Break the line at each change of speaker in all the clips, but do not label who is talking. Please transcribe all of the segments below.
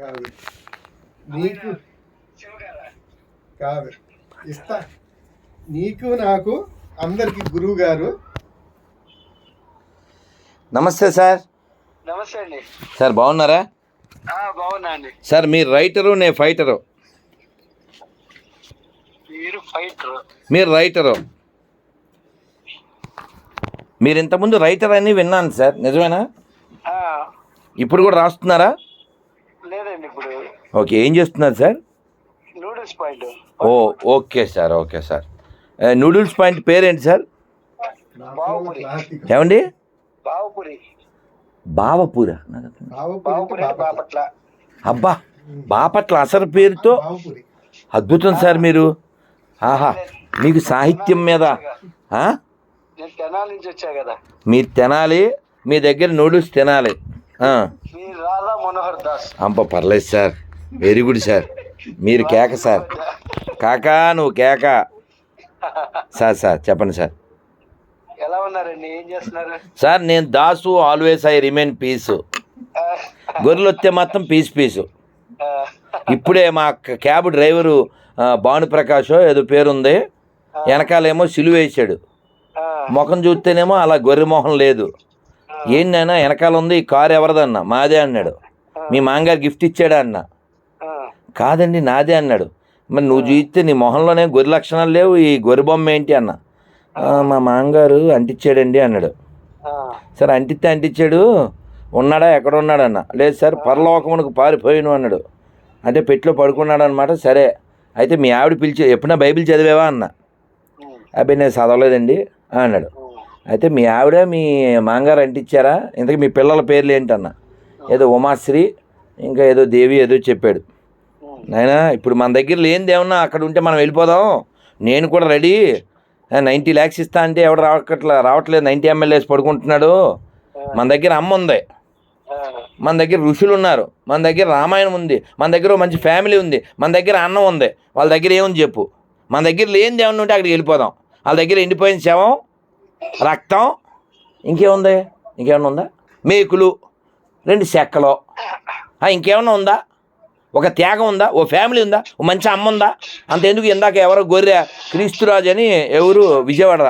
కాదు. నీకు కాదు. ఇస్తా. నీకు నాకు అందరికి గురువు గారు.
నమస్తే సార్.
నమస్తే అండి.
సార్ బాగున్నారా?
ఆ, బాగున్నా అండి.
సార్ మీరు రైటరు నేను ఫైటరు.
మీరు ఫైటర్.
మీరు రైటరు. మీరు ఇంతకుముందు రైటర్ అని విన్నాను సార్. నిజమేనా? ఇప్పుడు కూడా రాస్తున్నారా?
లేదండి ఇప్పుడు.
ఓకే ఏం చేస్తున్నారు sir?
Noodles point.
Oh okay sir okay sir. Noodles point పేరేంటి సార్? ఏమండి?
బావుపురి.
బాపట్ల.
అబ్బా బాపట్ల అసలు పేరుతో?
బావపురి.
అద్భుతం సార్ మీరు. ఆహా మీకు సాహిత్యం మీద మీరు తినాలి మీ దగ్గర నూడిల్స్ తినాలి ఆ.
మీ రాధా మనోహర్ దాస్
అంప పర్లేదు సార్. Very good sir. మీరు కేక సార్. కాకా నువ్వు కేక. సార్ సార్ చెప్పండి సార్.
ఎలా ఉన్నారండి? ఏం చేస్తున్నారు?
సార్ నేను Dasu always I remain peace. గొర్రెలు వస్తే మాత్రం పీస్ పీసు. ఇప్పుడే మా క్యాబ్ డ్రైవరు ఆ, భానుప్రకాష్ ఏదో పేరుంది. వెనకాలేమో సిలువ వేసాడు ముఖం చూస్తేనేమో అలా గొర్రె మొహం లేదు. ఏంటైనా వెనకాల ఉంది ఈ కారు ఎవరిదన్నా? మాదే అన్నాడు. మీ మాంగారు గిఫ్ట్ ఇచ్చాడా అన్న? కాదండి నాదే అన్నాడు. మరి నువ్వు చూస్తే నీ మొహంలోనే గొర్రె లక్షణాలు లేవు ఈ గొర్రె బొమ్మ ఏంటి అన్న? "ఆ, మా మాంగారు అంటించాడండి అన్నాడు. సరే అంటిస్తే అంటించాడు ఉన్నాడా ఎక్కడ ఉన్నాడు అన్న? లేదు సార్ పరలోకమునకు పారిపోయిను అన్నాడు. అంటే పెట్లో పడుకున్నాడు అనమాట సరే. అయితే మీ ఆవిడ పిలిచి ఎప్పుడైనా బైబిల్ చదివావా అన్న? అబ్బాయి నేను చదవలేదండి అన్నాడు. అయితే మీ ఆవిడ మీ మాంగారు అంటించారా ఇంతకీ మీ పిల్లల పేర్లు ఏంటన్న? ఏదో ఉమాశ్రీ ఇంకా ఏదో దేవి ఏదో చెప్పాడు. నాయనా ఇప్పుడు మన దగ్గర లేనిది ఏమన్నా అక్కడ ఉంటే మనం వెళ్ళిపోదాం. నేను కూడా రెడీ. నైంటీ ల్యాక్స్ ఇస్తా అంటే ఎవడు రావట్లే రావట్లేదు. నైంటీ ఎమ్మెల్యేస్ పడుకుంటున్నాడు. మన దగ్గర అమ్మ ఉంది. మన దగ్గర ఋషులు ఉన్నారు. మన దగ్గర రామాయణం ఉంది. మన దగ్గర మంచి ఫ్యామిలీ ఉంది. మన దగ్గర అన్నం ఉంది. వాళ్ళ దగ్గర ఏముంది చెప్పు. మన దగ్గర లేనిది ఏమన్నా ఉంటే అక్కడికి వెళ్ళిపోదాం. వాళ్ళ దగ్గర ఎండిపోయిన శవం రక్తం ఇంకేముంది? ఇంకేమన్నా ఉందా? మేకులు రెండు చెక్కలు. ఇంకేమన్నా ఉందా? ఒక త్యాగం ఉందా? ఓ ఫ్యామిలీ ఉందా? ఓ మంచి అమ్మ ఉందా? అంతెందుకు ఇందాక ఎవరో గొర్రె క్రీస్తురాజు అని ఎవరు విజయవాడ.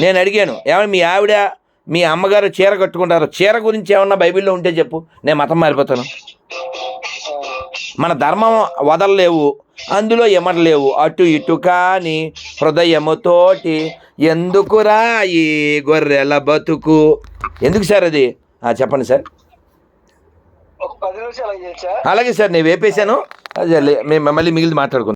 నేను అడిగాను ఏమైనా మీ ఆవిడ మీ అమ్మగారు చీర కట్టుకుంటారు? చీర గురించి ఏమన్నా బైబిల్లో ఉంటే చెప్పు నేను మతం మారిపోతాను. మన ధర్మం వదలలేవు అందులో ఎమరలేవు. అటు ఇటు కాని హృదయముతోటి ఎందుకురా ఈ గొర్రెల బతుకు? ఎందుకు సార్ అది? చెప్పండి సార్. అలాగే సార్ నేను వేపేశాను. అదే మేము మళ్ళీ మిగిలింది మాట్లాడుకుందాం.